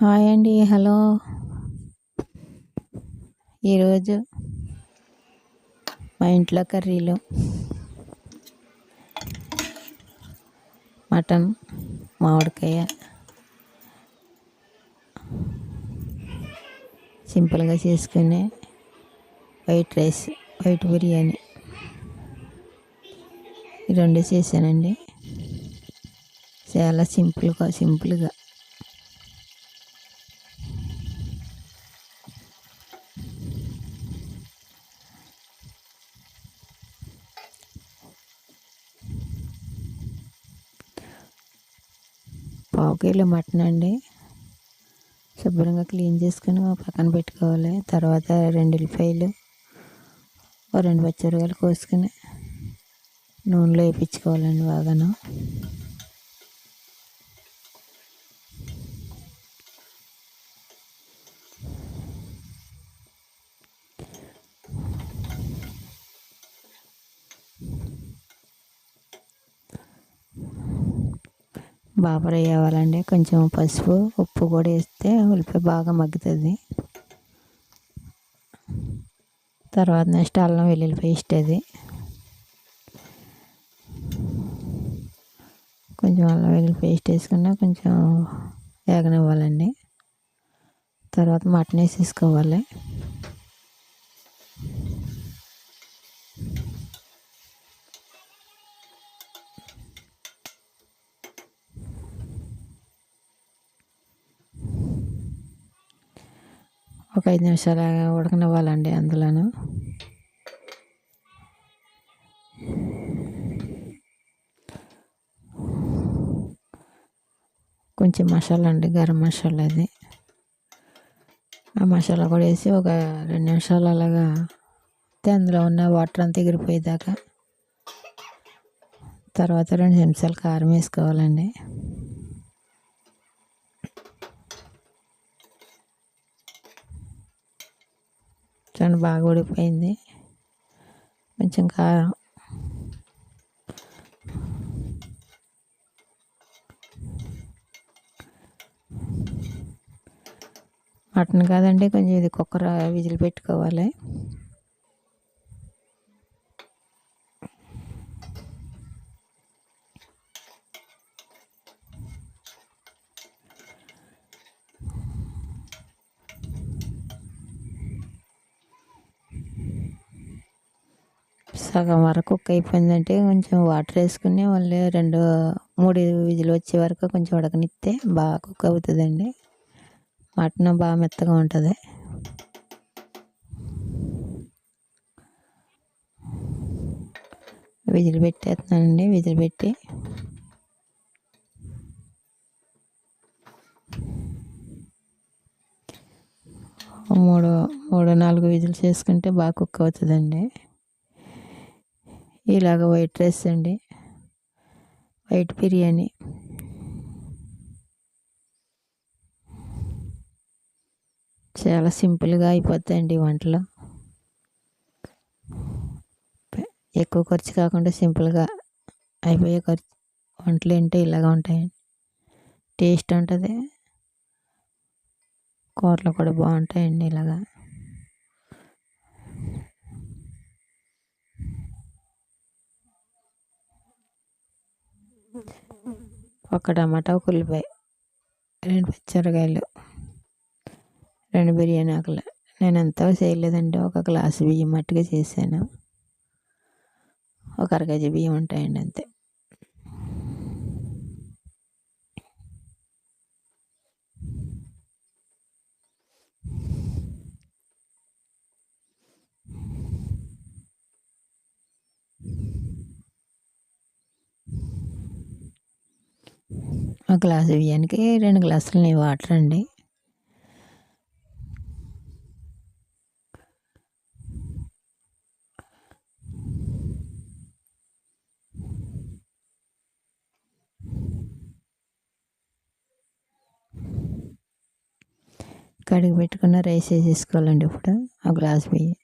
Hi అండి hello. ఈరోజు మా ఇంట్లో కర్రీలు. మటన్ మామిడికాయ. సింపుల్గా చేసుకునే వైట్ రైస్ వైట్ బిర్యానీ. ఈ రెండు చేశానండి. చాలా సింపుల్గా సింపుల్గా. పావు కిలో మటన్ అండి. శుభ్రంగా క్లీన్ చేసుకుని పక్కన పెట్టుకోవాలి. తర్వాత రెండు ఉల్లిపాయలు ఓ రెండు పచ్చిమిరకాయలు కోసుకుని నూనెలో వేయించుకోవాలండి బాగాను. బాగా వేయాలండి కొంచెం పసుపు ఉప్పు కూడా వేస్తే ఉల్లిపాయ బాగా మగ్గుతుంది. తర్వాత నెక్స్ట్ అల్లం వెల్లుల్లి పేస్ట్ అది. కొంచెం అల్లం వెల్లుల్లి పేస్ట్ వేసుకున్నా కొంచెం వేగనివ్వాలండి. తర్వాత మటన్ వేసేసుకోవాలి. ఒక ఐదు నిమిషాలు ఉడకనివ్వాలండి అందులోను. కొంచెం మసాలా అండి గరం మసాలా అది. ఆ మసాలా కూడా వేసి ఒక రెండు నిమిషాలు అలాగా అందులో ఉన్న వాటర్ అంతా ఎగిరిపోయేదాకా తర్వాత రెండు నిమిషాలు కారం వేసుకోవాలండి. చూడండి బాగా ఉడికిపోయింది కొంచెం కారం. మటన్ కాదండి కొంచెం ఇది కుక్కర్ విజిల్ పెట్టుకోవాలి. సగం వరకు కుక్ అయిపోయిందంటే కొంచెం వాటర్ వేసుకుని మళ్ళీ రెండు మూడు విజులు వచ్చే వరకు కొంచెం ఉడకనిస్తే బాగా కుక్ అవుతుందండి. మటన్ బాగా మెత్తగా ఉంటుంది. విజిల్ పెట్టేస్తున్నానండి విజిల్ పెట్టి. మూడు మూడు నాలుగు విజిల్స్ వేసుకుంటే బాగా కుక్ అవుతుందండి. ఇలాగ వైట్ రైస్ అండి. వైట్ బిర్యానీ. చాలా సింపుల్గా అయిపోతాయండి వంటలు. ఎక్కువ ఖర్చు కాకుండా సింపుల్గా అయిపోయే ఖర్చు వంటలు ఏంటో ఇలాగ ఉంటాయండి. టేస్ట్ ఉంటుంది. కూరలు కూడా బాగుంటాయండి ఇలాగా. ఒక టమాటా ఒక ఉల్లిపాయ రెండు పచ్చిమిరకాయలు రెండు బిర్యానీ ఆకులు. నేను ఎంతో చేయలేదండి ఒక గ్లాసు బియ్యం మట్టుగా చేశాను. ఒక అర కేజీ బియ్యం ఉంటాయండి అంతే. ఒక గ్లాసు బియ్యానికి రెండు గ్లాసులు నీ వాటర్ అండి. కడిగి పెట్టుకున్న రైస్ వేసేసుకోవాలండి ఇప్పుడు ఒక గ్లాస్ బియ్యం.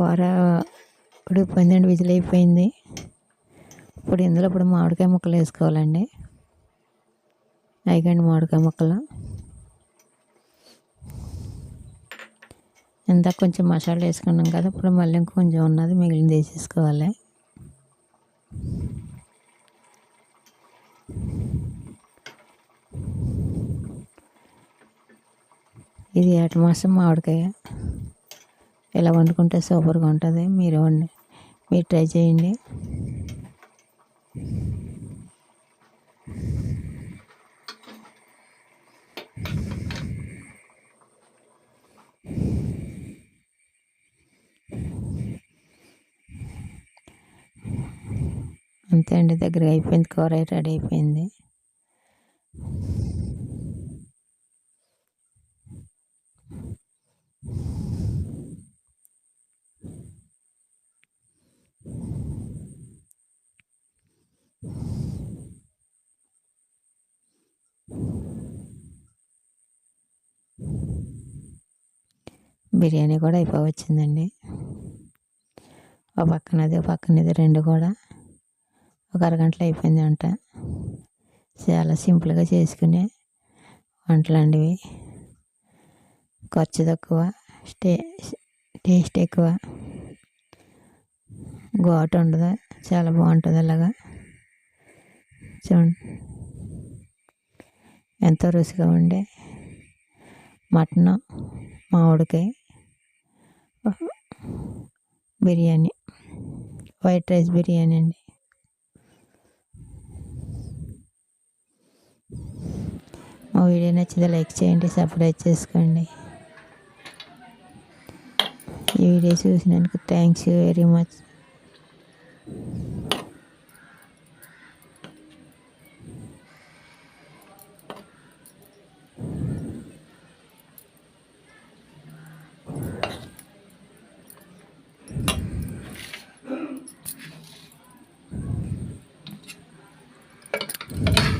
కూర ఉడికిపోయిందండి విజిల్ అయిపోయింది. ఇప్పుడు ఇందులో ఇప్పుడు మామిడికాయ ముక్కలు వేసుకోవాలండి. అయిగండి మామిడికాయ ముక్కలు. ఇందాక కొంచెం మసాలా వేసుకున్నాం కదా ఇప్పుడు మళ్ళీ ఇంకొంచెం ఉన్నది మిగిలింది వేసేసుకోవాలి. ఇది ఏటమాసం మామిడికాయ. ఇలా వండుకుంటే సూపర్గా ఉంటుంది మీరు వండి మీరు ట్రై చేయండి. అంతే అండి దగ్గర అయిపోయింది కూర రెడీ అయిపోయింది. బిర్యానీ కూడా అయిపోవచ్చిందండి. ఒక పక్కనది ఒక పక్కనది రెండు కూడా. ఒక అరగంటలో అయిపోయింది వంట చాలా సింపుల్గా చేసుకునే వంటలాంటివి ఖర్చు తక్కువ స్టే టేస్ట్ ఎక్కువ. ఘాటు ఉండదు చాలా బాగుంటుంది అలాగా. చూడండి. ఎంతో రుచిగా ఉండే మటన్ మామిడికాయ. బిర్యానీ. వైట్ రైస్ బిర్యానీ అండి. మా వీడియో నచ్చితే లైక్ చేయండి సబ్స్క్రైబ్ చేసుకోండి. ఈ వీడియో చూసినందుకు థ్యాంక్స్ వెరీ మచ్. Bye.